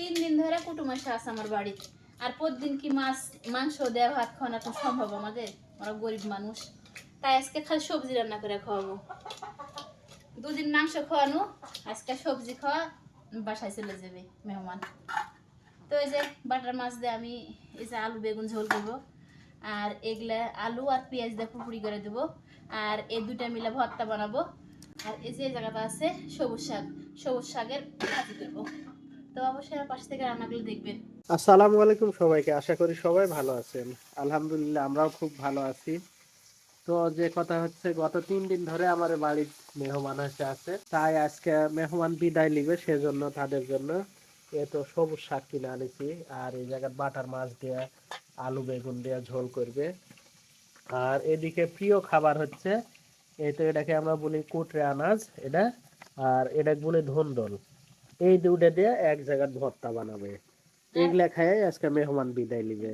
তিন দিন ধরে কুটুম এসে আছে আমার বাড়িতে। আর প্রতিদিন কি মাছ, মাংস, দেওয়া, ভাত খাওয়ানো তো সম্ভব আমাদের? আমরা গরিব মানুষ। তাই আজকে খালি সবজি রান্না করে খাওয়াবো। দুদিন মাংস খাওয়ানো, আজকে সবজি খাওয়া, বাসায় চলে যাবে মেহমান। তো এই যে বাটার মাছ দিয়ে আমি এই যে আলু, বেগুন ঝোল করব। আর এগুলা আলু আর পেঁয়াজ দিয়ে পুকুরি করে দেবো। আর এই দুটা মিলে ভর্তা বানাবো। আর এই যে জায়গাটা আছে সবুজ শাক। সবুজ শাকের ভাজি করব। তো অবশ্যই থেকে রান্নাগুলো দেখবেন। আসসালামু আলাইকুম সবাইকে, আশা করি সবাই ভালো আছেন। আলহামদুলিল্লাহ, আমরাও খুব ভালো আছি। তো যে কথা হচ্ছে, গত তিন দিন ধরে আমার বাড়ির মেহমান এসে আছে। তাই আজকে মেহমান বিদায় নিবে সেজন্য তাদের জন্য। এ তো সবুজ শাক কিনে আনেছি, আর এই জায়গায় বাটার মাছ দিয়ে, আলু বেগুন দিয়ে ঝোল করবে। আর এদিকে প্রিয় খাবার হচ্ছে এই তো এটাকে আমরা বলি কুটরে আনাজ, এটা। আর এটা বলি ধন্দল। এই দুটা দিয়ে এক জায়গায় ভর্তা বানাবে। এগুলা খায় আজকে মেহমান বিদায় নিবে।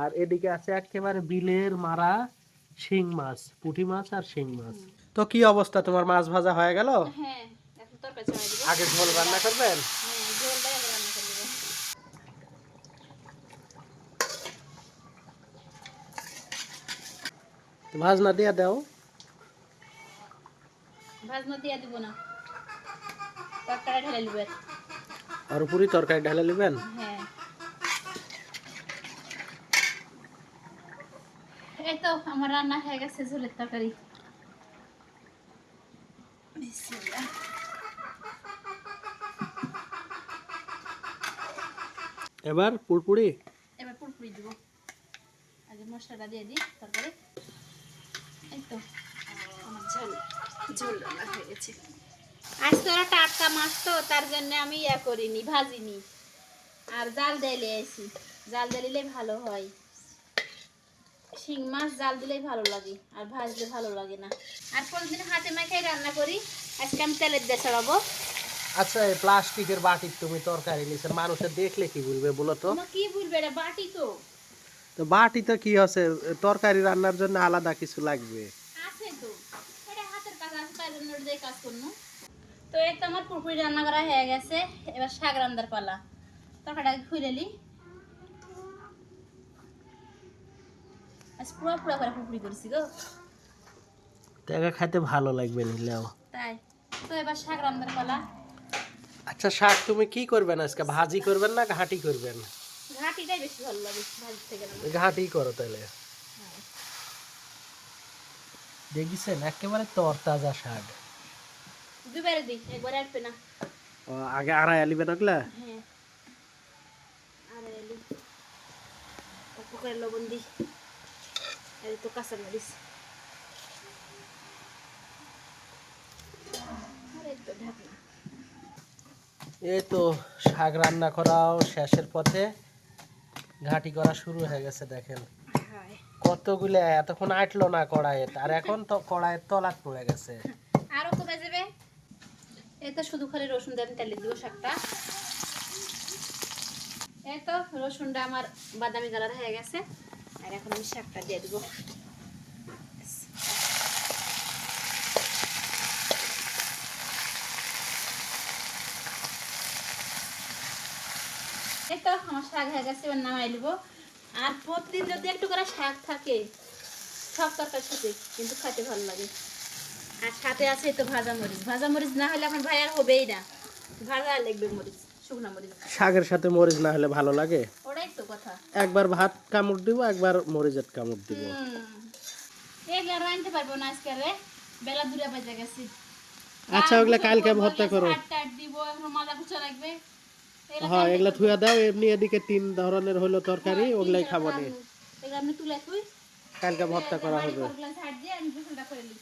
আর এদিকে আছে একেবারে বিলের মারা শিং মাছ পুঁটি মাছ আর শিং মাছ। তো কি অবস্থা? তোমার মাছ ভাজা হয়ে গেল? হ্যাঁ আগে ঝোল রান্না করবেন? হ্যাঁ ভাজনা দিয়ে দাও। ভাজনা দিয়ে দিব না। তরকারি ঢেলে নিবে আর পুরি তরকারি ঢেলে নেবেন হ্যাঁ এই তো আমার রান্না হয়ে গেছে ঝোলের তরকারি বিসমিল্লাহ। এবার পুরপুরি এবার পুরপুরি দিব আগে মশলাটা দিয়ে দিই তরকারি এই তো আমার ঝোল ঝোল রান্না হয়ে গেছে আজকে ওরা টাটকা মাছ তো তার জন্য আমি ইয়া করিনি ভাজিনি। আর জাল দিলে এসি জাল দিলে ভালো হয়। শিং মাছ জাল দিলেই ভালো লাগে আর ভাজলে ভালো লাগে না। আর প্রতিদিন হাতে মাখাই রান্না করি আজকে আমি তেলের দিয়ে চড়াবো আচ্ছা এই প্লাস্টিকের বাটির তুমি তরকারি নিছেন মানুষে দেখলে কি বলবে বলো তো? কি বলবে এটা বাটি তো। তো বাটিতে কি আছে তরকারি রান্নার জন্য আলাদা কিছু লাগবে আছে তো এটা হাতের কাজ আছে তাই জন্য ওটা দিয়ে কাজ করব তো এই তো আমার পুরপুরি রান্না করা হয়ে গেছে। এবার শাক রান্নার পালা। তরকারিটা খুলে নি। আজ পুরো পুরো করে পুরপুরি করছি গো। দেখা খাইতে ভালো লাগবে নিলেও তাই। তো এবার শাক রান্নার পালা। আচ্ছা শাক তুমি কি করবেন আজকে? ভাজি করবেন না ঘাটি করবেন? ঘাটিটাই বেশি ভালো লাগে থেকে ঘাটি করো তাহলে দেখিছেন? একেবারে তরতাজা শাক। দুবারে দিই একবার আসবে না ও, আগে আড়াই ওগুলা হ্যাঁ। আর এলি অল্প করে লবণ দিই এই তো কাঁচা মরিচ। এই তো ঢাকনা। এই তো শাক রান্না করাও শেষের পথে ঘাটি করা শুরু হয়ে গেছে দেখেন। হায়। কতগুলো এতক্ষণ আটলো না কড়াইয়ে আর এখন তো কড়াইয়ের তলাক পড়ে গেছে। আরও কমে যাবে? তো শুধু খালি রসুন দিয়ে আমি তেলে দিব শাকটা। এই তো, রসুনটা আমার বাদামি কালার হয়ে গেছে। আর এখন আমি শাকটা দিয়ে দিব। এই তো, আমার শাক হয়ে গেছে, এবার নামাই নিব। আর প্রতিদিন যদি একটু করে শাক থাকে, সব তরকারি সাথে কিন্তু খেতে ভালো লাগে। আর সাথে আছে তো ভাজা মরিচ। ভাজা মরিচ না হলে আমার ভাই আর হবেই না। ভাজা লাগবে মরিচ শুকনা মরিচ। শাকের সাথে মরিচ না হলে ভালো লাগে? ওটাই তো কথা। একবার ভাত কামড় দিব একবার মরিচের কামড় দিব। এগুলো আর পারব না আজকে রে। বেলা দূরে বাজে গেছি। আচ্ছা ওগুলা কালকে ভর্তা করো। টাট দিব এখন মাজা কুচা লাগবে। হ্যাঁ এগুলা থুয়া দাও এমনি এদিকে তিন ধরনের হলো তরকারি ওগুলাই খাব নি। এগুলো তুলে কালকে ভর্তা করা হবে। ছাড় দিয়ে আমি গোসলটা করে নিই